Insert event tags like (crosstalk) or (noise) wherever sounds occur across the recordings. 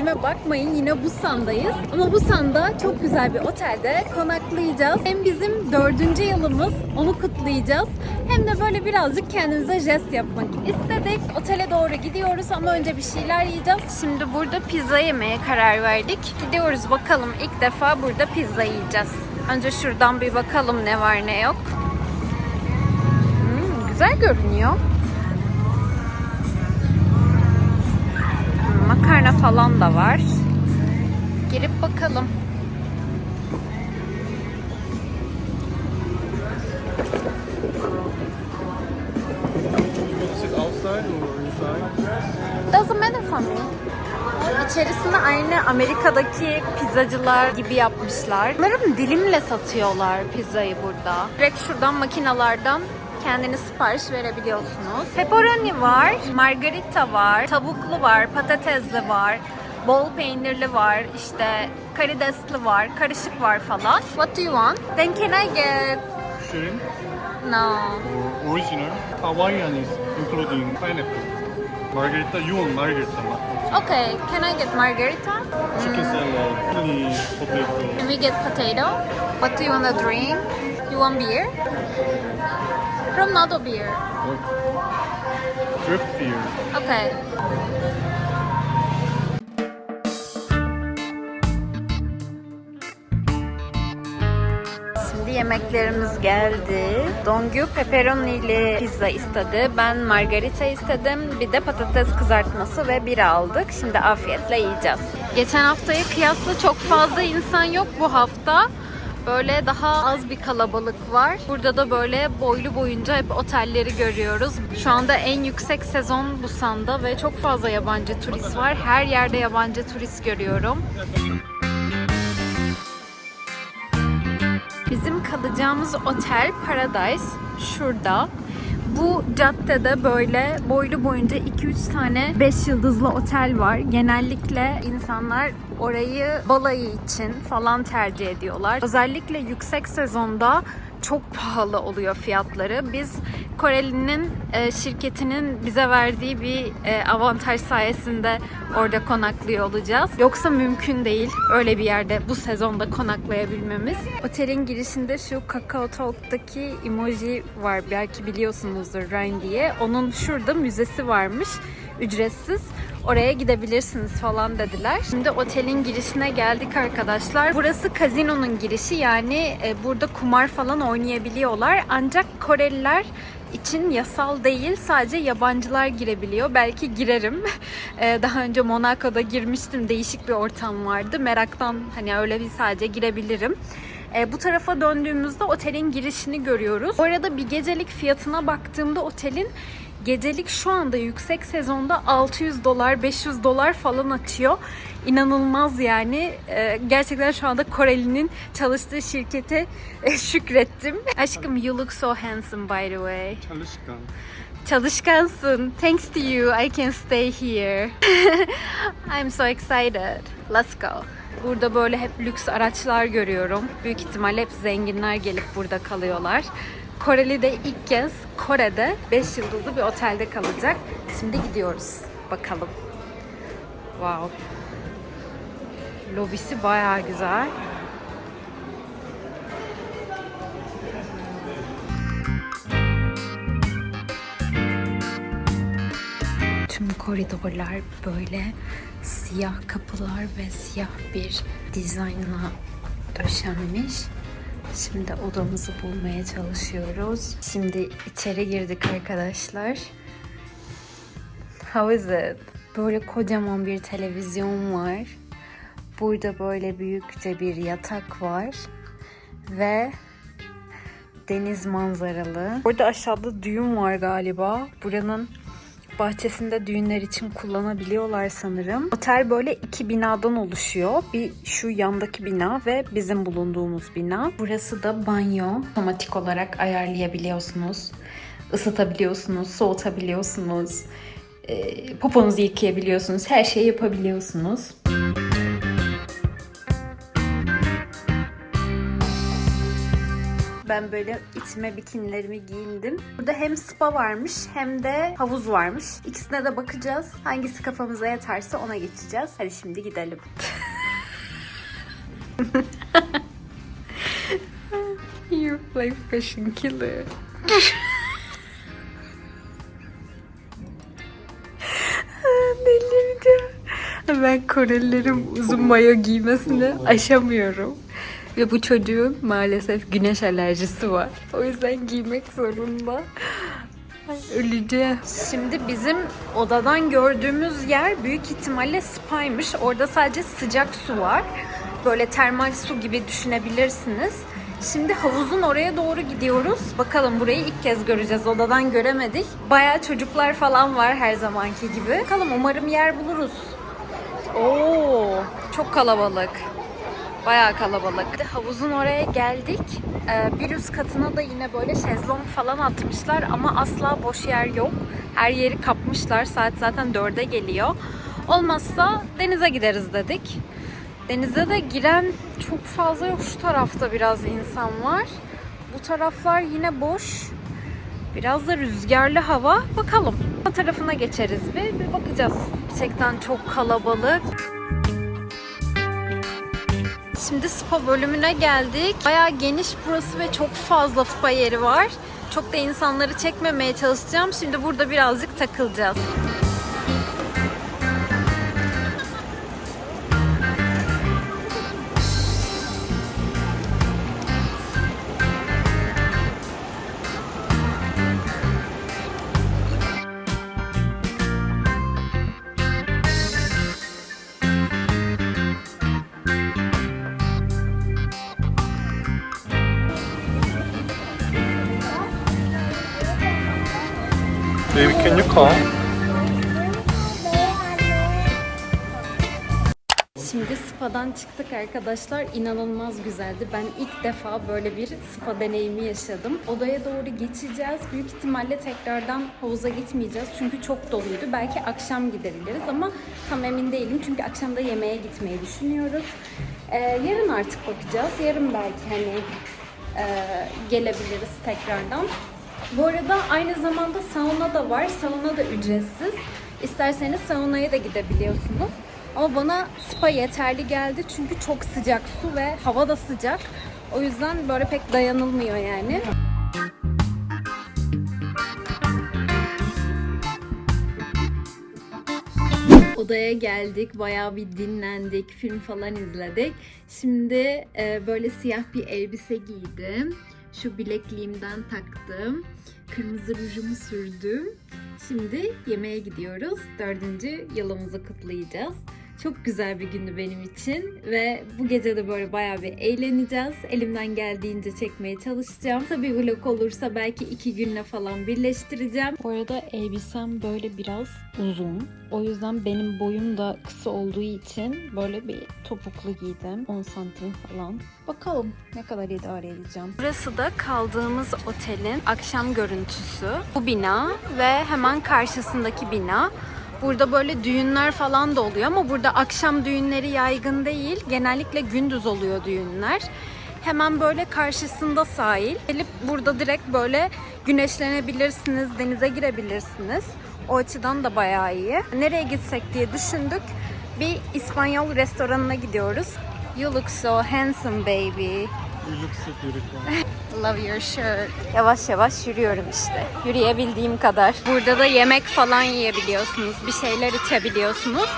dediğime bakmayın yine Busan'dayız. Ama Busan'da çok güzel bir otelde konaklayacağız. Hem bizim dördüncü yılımız onu kutlayacağız. Hem de böyle birazcık kendimize jest yapmak istedik. Otele doğru gidiyoruz ama önce bir şeyler yiyeceğiz. Şimdi burada pizza yemeye karar verdik. Gidiyoruz bakalım ilk defa burada pizza yiyeceğiz. Önce şuradan bir bakalım ne var ne yok. Hmm, güzel görünüyor. Makarna falan da var. Girip bakalım. Doesn't matter for me. İçerisinde aynı Amerika'daki pizzacılar gibi yapmışlar. Umarım dilimle satıyorlar pizzayı burada. Direkt şuradan makinalardan kendiniz sipariş verebiliyorsunuz. Pepperoni var, margarita var, tavuklu var, patatesli var, bol peynirli var, işte karidesli var, karışık var falan. What do you want? Then can I get... Shrimp No. or original? Hawaiian is including pineapple. Margarita, you want margarita, Okay, can I get margarita? chicken salad, chili potato. Can we get potato? What do you want to drink? You want beer? From a beer. Drift beer. Okay. Şimdi yemeklerimiz geldi. Dongyu pepperonili pizza istedi. Ben margarita istedim. Bir de patates kızartması ve bira aldık. Şimdi afiyetle yiyeceğiz. Geçen haftaya kıyasla çok fazla insan yok bu hafta. Böyle daha az bir kalabalık var. Burada da böyle boylu boyunca hep otelleri görüyoruz. Şu anda en yüksek sezon Busan'da ve çok fazla yabancı turist var. Her yerde yabancı turist görüyorum. Bizim kalacağımız otel Paradise şurada. Bu caddede böyle boylu boyunca 2-3 tane 5 yıldızlı otel var. Genellikle insanlar orayı balayı için falan tercih ediyorlar. Özellikle yüksek sezonda çok pahalı oluyor fiyatları. Biz Koreli'nin e, şirketinin bize verdiği bir e, avantaj sayesinde orada konaklıyor olacağız. Yoksa mümkün değil öyle bir yerde bu sezonda konaklayabilmemiz. Otelin girişinde şu Kakao Talk'taki emoji var. Belki biliyorsunuzdur Ryan diye. Onun şurada müzesi varmış. Ücretsiz. Oraya gidebilirsiniz falan dediler. Şimdi otelin girişine geldik arkadaşlar. Burası kazinonun girişi yani e, burada kumar falan oynayabiliyorlar. Ancak Koreliler için yasal değil. Sadece yabancılar girebiliyor. Belki girerim. (laughs) E, Daha önce Monaco'da girmiştim. Değişik bir ortam vardı. Meraktan hani öyle bir sadece girebilirim. E, bu tarafa döndüğümüzde otelin girişini görüyoruz. Bu arada bir gecelik fiyatına baktığımda otelin gecelik şu anda yüksek sezonda 600 dolar 500 dolar falan atıyor. İnanılmaz yani. E, gerçekten şu anda Koreli'nin çalıştığı şirkete e, şükrettim. Aşkım you look so handsome by the way. Çalışkan. Çalışkansın. Thanks to you, I can stay here. (laughs) I'm so excited. Let's go. Burada böyle hep lüks araçlar görüyorum. Büyük ihtimal hep zenginler gelip burada kalıyorlar. Koreli'de ilk kez Kore'de 5 yıldızlı bir otelde kalacak. Şimdi gidiyoruz. Bakalım. Wow. Lobisi bayağı güzel. Tüm koridorlar böyle siyah kapılar ve siyah bir dizaynla döşenmiş. Şimdi odamızı bulmaya çalışıyoruz. Şimdi içeri girdik arkadaşlar. How is it? Böyle kocaman bir televizyon var. Burada böyle büyükçe bir yatak var. Ve deniz manzaralı. Burada aşağıda düğün var galiba. Buranın bahçesinde düğünler için kullanabiliyorlar sanırım. Otel böyle iki binadan oluşuyor. Bir şu yandaki bina ve bizim bulunduğumuz bina. Burası da banyo. Otomatik olarak ayarlayabiliyorsunuz. Isıtabiliyorsunuz, soğutabiliyorsunuz. E, poponuzu yıkayabiliyorsunuz. Her şeyi yapabiliyorsunuz. Ben Ben böyle içime bikinilerimi giyindim. Burada hem spa varmış hem de havuz varmış. İkisine de bakacağız. Hangisi kafamıza yeterse ona geçeceğiz. Hadi şimdi gidelim. (laughs) You play fashion killer. (laughs) Delireceğim. Ben Korelilerin uzun mayo giymesini aşamıyorum. Ve bu çocuğun maalesef güneş alerjisi var. O yüzden giymek zorunda. Öleceğim. Şimdi bizim odadan gördüğümüz yer büyük ihtimalle spaymış. Orada sadece sıcak su var. Böyle termal su gibi düşünebilirsiniz. Şimdi havuzun oraya doğru gidiyoruz. Bakalım burayı ilk kez göreceğiz. Odadan göremedik. Bayağı çocuklar falan var her zamanki gibi. Bakalım umarım yer buluruz. Oo, çok kalabalık. Bayağı kalabalık. Havuzun oraya geldik. Ee, bir üst katına da yine böyle şezlong falan atmışlar ama asla boş yer yok. Her yeri kapmışlar. Saat zaten dörde geliyor. Olmazsa denize gideriz dedik. Denize de giren çok fazla yok. Şu tarafta biraz insan var. Bu taraflar yine boş. Biraz da rüzgarlı hava. Bakalım. O tarafına geçeriz bir, bir bakacağız. Gerçekten çok kalabalık. Şimdi spa bölümüne geldik. Bayağı geniş burası ve çok fazla spa yeri var. Çok da insanları çekmemeye çalışacağım. Şimdi burada birazcık takılacağız. Come? Şimdi spadan çıktık arkadaşlar. İnanılmaz güzeldi. Ben ilk defa böyle bir spa deneyimi yaşadım. Odaya doğru geçeceğiz. Büyük ihtimalle tekrardan havuza gitmeyeceğiz. Çünkü çok doluydu. Belki akşam gidebiliriz ama tam emin değilim. Çünkü akşam da yemeğe gitmeyi düşünüyoruz. Ee, yarın artık bakacağız. Yarın belki hani e, gelebiliriz tekrardan. Bu arada aynı zamanda sauna da var. Sauna da ücretsiz. İsterseniz saunaya da gidebiliyorsunuz. Ama bana spa yeterli geldi çünkü çok sıcak su ve hava da sıcak. O yüzden böyle pek dayanılmıyor yani. Odaya geldik, bayağı bir dinlendik, film falan izledik. Şimdi e, böyle siyah bir elbise giydim. Şu bilekliğimden taktım. Kırmızı rujumu sürdüm. Şimdi yemeğe gidiyoruz. Dördüncü yılımızı kutlayacağız. Çok güzel bir gündü benim için ve bu gece de böyle bayağı bir eğleneceğiz. Elimden geldiğince çekmeye çalışacağım. Tabii vlog olursa belki iki günle falan birleştireceğim. Bu arada elbisem böyle biraz uzun. O yüzden benim boyum da kısa olduğu için böyle bir topuklu giydim. 10 santim falan. Bakalım ne kadar idare edeceğim. Burası da kaldığımız otelin akşam görüntüsü. Bu bina ve hemen karşısındaki bina. Burada böyle düğünler falan da oluyor ama burada akşam düğünleri yaygın değil. Genellikle gündüz oluyor düğünler. Hemen böyle karşısında sahil. Gelip burada direkt böyle güneşlenebilirsiniz, denize girebilirsiniz. O açıdan da bayağı iyi. Nereye gitsek diye düşündük. Bir İspanyol restoranına gidiyoruz. You look so handsome baby. You look so beautiful. (laughs) Love your shirt. Yavaş yavaş yürüyorum işte. Yürüyebildiğim kadar. Burada da yemek falan yiyebiliyorsunuz. Bir şeyler içebiliyorsunuz.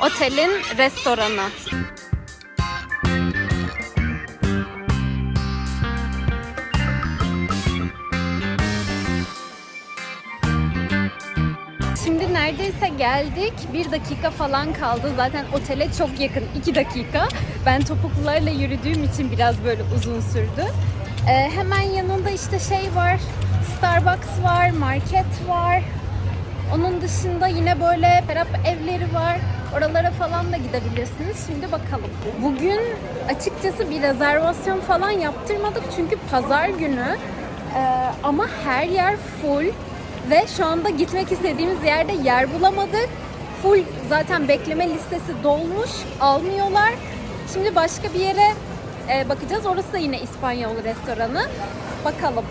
Otelin restoranı. Şimdi neredeyse geldik. Bir dakika falan kaldı. Zaten otele çok yakın. iki dakika. Ben topuklularla yürüdüğüm için biraz böyle uzun sürdü. Ee, hemen yanında işte şey var. Starbucks var, market var. Onun dışında yine böyle Arap evleri var. Oralara falan da gidebilirsiniz. Şimdi bakalım. Bugün açıkçası bir rezervasyon falan yaptırmadık çünkü pazar günü. Ee, ama her yer full ve şu anda gitmek istediğimiz yerde yer bulamadık. Full zaten bekleme listesi dolmuş, almıyorlar. Şimdi başka bir yere e, bakacağız. Orası da yine İspanyol restoranı. Bakalım.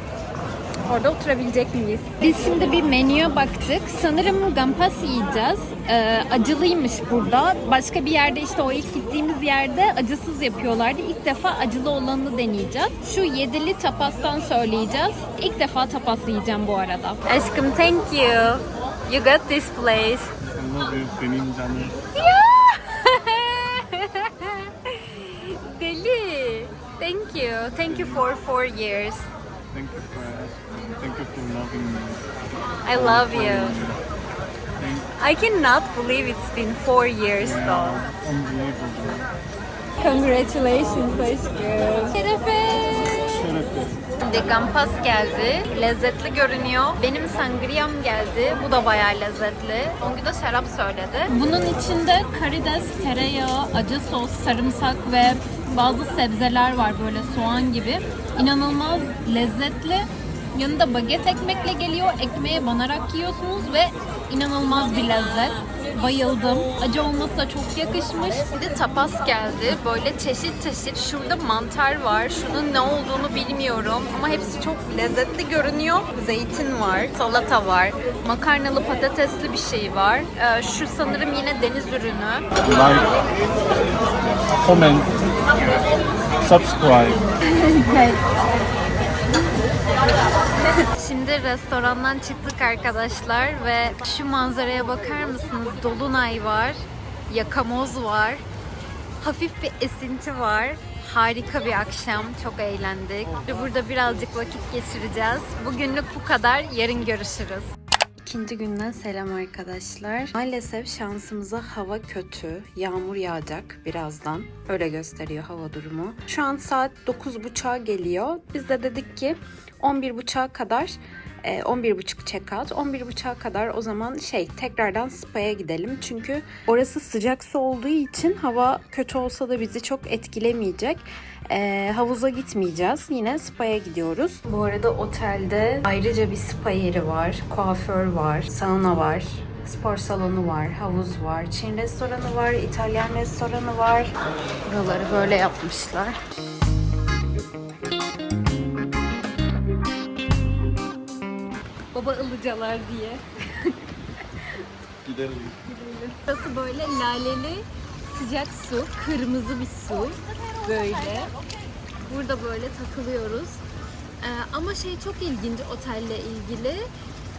Orada oturabilecek miyiz? Biz şimdi bir menüye baktık. Sanırım gampas yiyeceğiz. Ee, acılıymış burada. Başka bir yerde işte o ilk gittiğimiz yerde acısız yapıyorlardı. İlk defa acılı olanını deneyeceğiz. Şu yedili tapastan söyleyeceğiz. İlk defa tapas yiyeceğim bu arada. Aşkım thank you. You got this place. Benim canım. Deli. You. Thank you for four years. Thank you for thank you for loving me. I love you. Thank I cannot believe it's been four years though. Unbelievable. Congratulations aşkım. Şerefe. Şimdi gampas geldi. Lezzetli görünüyor. Benim sangriam geldi. Bu da bayağı lezzetli. Ongu da şarap söyledi. Bunun içinde karides, tereyağı, acı sos, sarımsak ve bazı sebzeler var böyle soğan gibi. İnanılmaz lezzetli. Yanında baget ekmekle geliyor. Ekmeğe banarak yiyorsunuz ve inanılmaz bir lezzet. Bayıldım. Acı olması da çok yakışmış. Bir de tapas geldi. Böyle çeşit çeşit. Şurada mantar var. Şunun ne olduğunu bilmiyorum. Ama hepsi çok lezzetli görünüyor. Zeytin var. Salata var. Makarnalı patatesli bir şey var. Ee, şu sanırım yine deniz ürünü. Like, comment, subscribe. (laughs) (laughs) Şimdi restorandan çıktık arkadaşlar ve şu manzaraya bakar mısınız? Dolunay var, yakamoz var, hafif bir esinti var. Harika bir akşam, çok eğlendik. Burada birazcık vakit geçireceğiz. Bugünlük bu kadar, yarın görüşürüz. İkinci günden selam arkadaşlar. Maalesef şansımıza hava kötü. Yağmur yağacak birazdan. Öyle gösteriyor hava durumu. Şu an saat 9.30'a geliyor. Biz de dedik ki 11.30'a kadar 11.30 check-out. 11.30'a kadar o zaman şey tekrardan spa'ya gidelim. Çünkü orası sıcak su olduğu için hava kötü olsa da bizi çok etkilemeyecek. E, havuza gitmeyeceğiz. Yine spa'ya gidiyoruz. Bu arada otelde ayrıca bir spa yeri var. Kuaför var. Sauna var. Spor salonu var, havuz var, Çin restoranı var, İtalyan restoranı var. Buraları böyle yapmışlar. Ilıcalar diye. Gidelim. Burası böyle laleli sıcak su, kırmızı bir su. Böyle. Burada böyle takılıyoruz. Ee, ama şey çok ilginç otelle ilgili.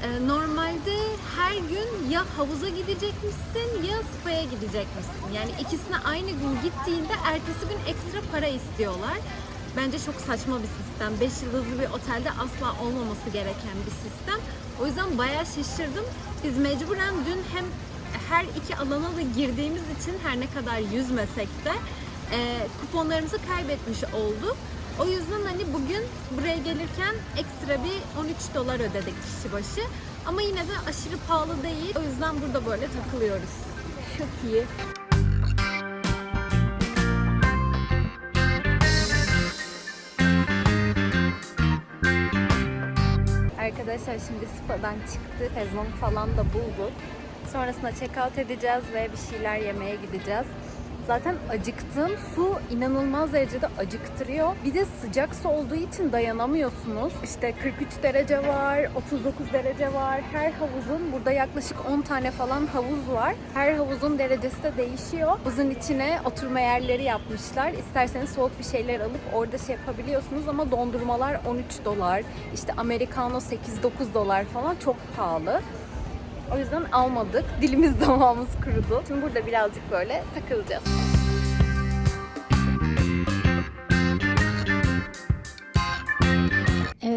Ee, normalde her gün ya havuza gidecekmişsin ya spa'ya gidecekmişsin. Yani ikisine aynı gün gittiğinde ertesi gün ekstra para istiyorlar. Bence çok saçma bir sistem. 5 yıldızlı bir otelde asla olmaması gereken bir sistem. O yüzden bayağı şaşırdım. Biz mecburen dün hem her iki alana da girdiğimiz için her ne kadar yüzmesek de e, kuponlarımızı kaybetmiş olduk. O yüzden hani bugün buraya gelirken ekstra bir 13 dolar ödedik kişi başı. Ama yine de aşırı pahalı değil. O yüzden burada böyle takılıyoruz. Çok iyi. Arkadaşlar şimdi spadan çıktık. Sezon falan da bulduk. Sonrasında check out edeceğiz ve bir şeyler yemeye gideceğiz. Zaten acıktım. Su inanılmaz derecede acıktırıyor. Bir de sıcak su olduğu için dayanamıyorsunuz. İşte 43 derece var, 39 derece var. Her havuzun burada yaklaşık 10 tane falan havuz var. Her havuzun derecesi de değişiyor. Havuzun içine oturma yerleri yapmışlar. İsterseniz soğuk bir şeyler alıp orada şey yapabiliyorsunuz ama dondurmalar 13 dolar. İşte americano 8-9 dolar falan çok pahalı. O yüzden almadık. Dilimiz (laughs) damağımız kurudu. Şimdi burada birazcık böyle takılacağız.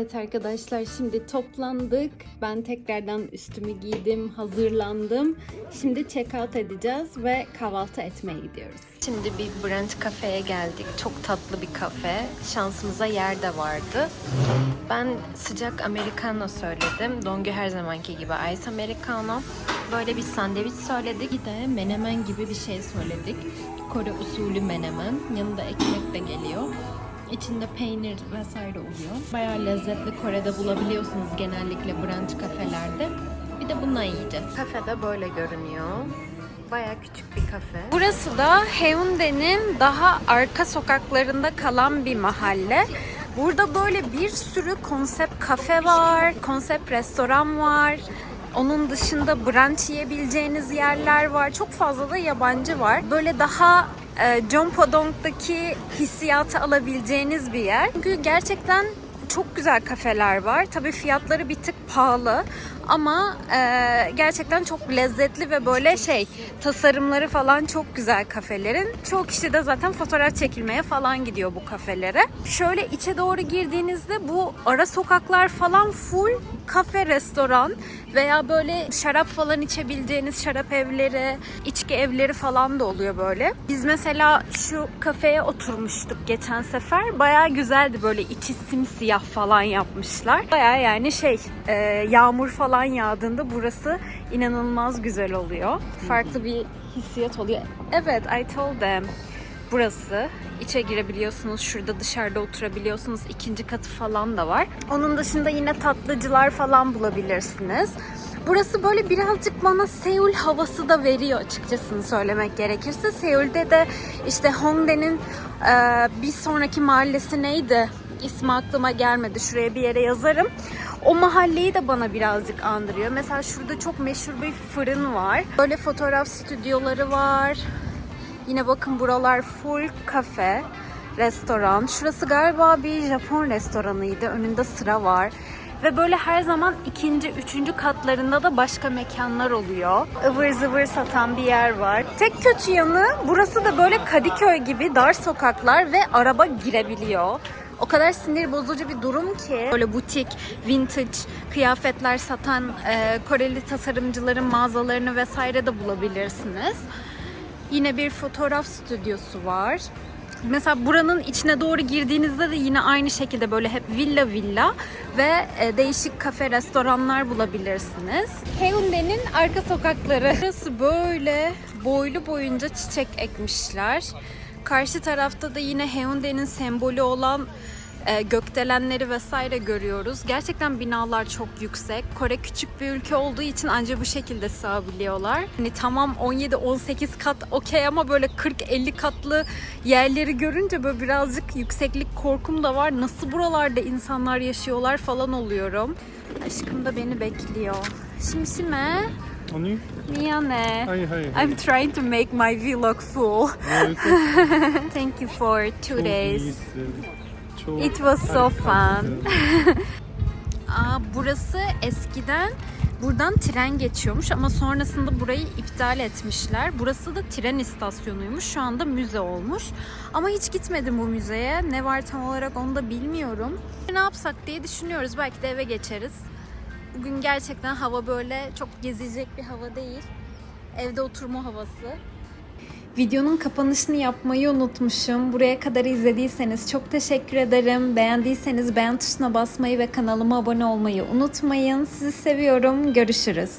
Evet arkadaşlar şimdi toplandık. Ben tekrardan üstümü giydim, hazırlandım. Şimdi check out edeceğiz ve kahvaltı etmeye gidiyoruz. Şimdi bir brunch kafeye geldik. Çok tatlı bir kafe. Şansımıza yer de vardı. Ben sıcak americano söyledim. Dongu her zamanki gibi ice americano. Böyle bir sandviç söyledik. Bir de menemen gibi bir şey söyledik. Kore usulü menemen. Yanında ekmek de geliyor. İçinde peynir vesaire oluyor. Bayağı lezzetli Kore'de bulabiliyorsunuz genellikle brunch kafelerde. Bir de bundan yiyeceğiz. Kafede böyle görünüyor. Bayağı küçük bir kafe. Burası da Heunde'nin daha arka sokaklarında kalan bir mahalle. Burada böyle bir sürü konsept kafe var, konsept restoran var. Onun dışında brunch yiyebileceğiniz yerler var. Çok fazla da yabancı var. Böyle daha e, John Podong'daki hissiyatı alabileceğiniz bir yer. Çünkü gerçekten çok güzel kafeler var. Tabii fiyatları bir tık pahalı ama e, gerçekten çok lezzetli ve böyle şey tasarımları falan çok güzel kafelerin. Çoğu kişi de zaten fotoğraf çekilmeye falan gidiyor bu kafelere. Şöyle içe doğru girdiğinizde bu ara sokaklar falan full kafe, restoran veya böyle şarap falan içebileceğiniz şarap evleri, içki evleri falan da oluyor böyle. Biz mesela şu kafeye oturmuştuk geçen sefer. Bayağı güzeldi böyle içi simsiyah falan yapmışlar. Bayağı yani şey e, yağmur falan yağdığında burası inanılmaz güzel oluyor. Farklı bir hissiyat oluyor. Evet I told them. Burası. İçe girebiliyorsunuz. Şurada dışarıda oturabiliyorsunuz. İkinci katı falan da var. Onun dışında yine tatlıcılar falan bulabilirsiniz. Burası böyle birazcık bana Seul havası da veriyor açıkçası söylemek gerekirse. Seul'de de işte Hongdae'nin bir sonraki mahallesi neydi? İsmi aklıma gelmedi. Şuraya bir yere yazarım. O mahalleyi de bana birazcık andırıyor. Mesela şurada çok meşhur bir fırın var. Böyle fotoğraf stüdyoları var. Yine bakın buralar full kafe, restoran. Şurası galiba bir Japon restoranıydı. Önünde sıra var. Ve böyle her zaman ikinci, üçüncü katlarında da başka mekanlar oluyor. ıvır zıvır satan bir yer var. Tek kötü yanı burası da böyle Kadıköy gibi dar sokaklar ve araba girebiliyor. O kadar sinir bozucu bir durum ki böyle butik, vintage kıyafetler satan e, Koreli tasarımcıların mağazalarını vesaire de bulabilirsiniz. Yine bir fotoğraf stüdyosu var. Mesela buranın içine doğru girdiğinizde de yine aynı şekilde böyle hep villa villa ve e, değişik kafe, restoranlar bulabilirsiniz. Heunde'nin arka sokakları. Burası böyle boylu boyunca çiçek ekmişler. Karşı tarafta da yine Heunde'nin sembolü olan e, gökdelenleri vesaire görüyoruz. Gerçekten binalar çok yüksek. Kore küçük bir ülke olduğu için ancak bu şekilde sığabiliyorlar. Hani tamam 17-18 kat okey ama böyle 40-50 katlı yerleri görünce böyle birazcık yükseklik korkum da var. Nasıl buralarda insanlar yaşıyorlar falan oluyorum. Aşkım da beni bekliyor. Şimşime. Onu? Miyane. Hayır, hayır, hayır. I'm trying to make my vlog full. (laughs) Thank you for two days. It was so fun. (laughs) Aa, burası eskiden buradan tren geçiyormuş ama sonrasında burayı iptal etmişler. Burası da tren istasyonuymuş. Şu anda müze olmuş. Ama hiç gitmedim bu müzeye. Ne var tam olarak onu da bilmiyorum. Ne yapsak diye düşünüyoruz. Belki de eve geçeriz. Bugün gerçekten hava böyle çok gezilecek bir hava değil. Evde oturma havası. Videonun kapanışını yapmayı unutmuşum. Buraya kadar izlediyseniz çok teşekkür ederim. Beğendiyseniz beğen tuşuna basmayı ve kanalıma abone olmayı unutmayın. Sizi seviyorum. Görüşürüz.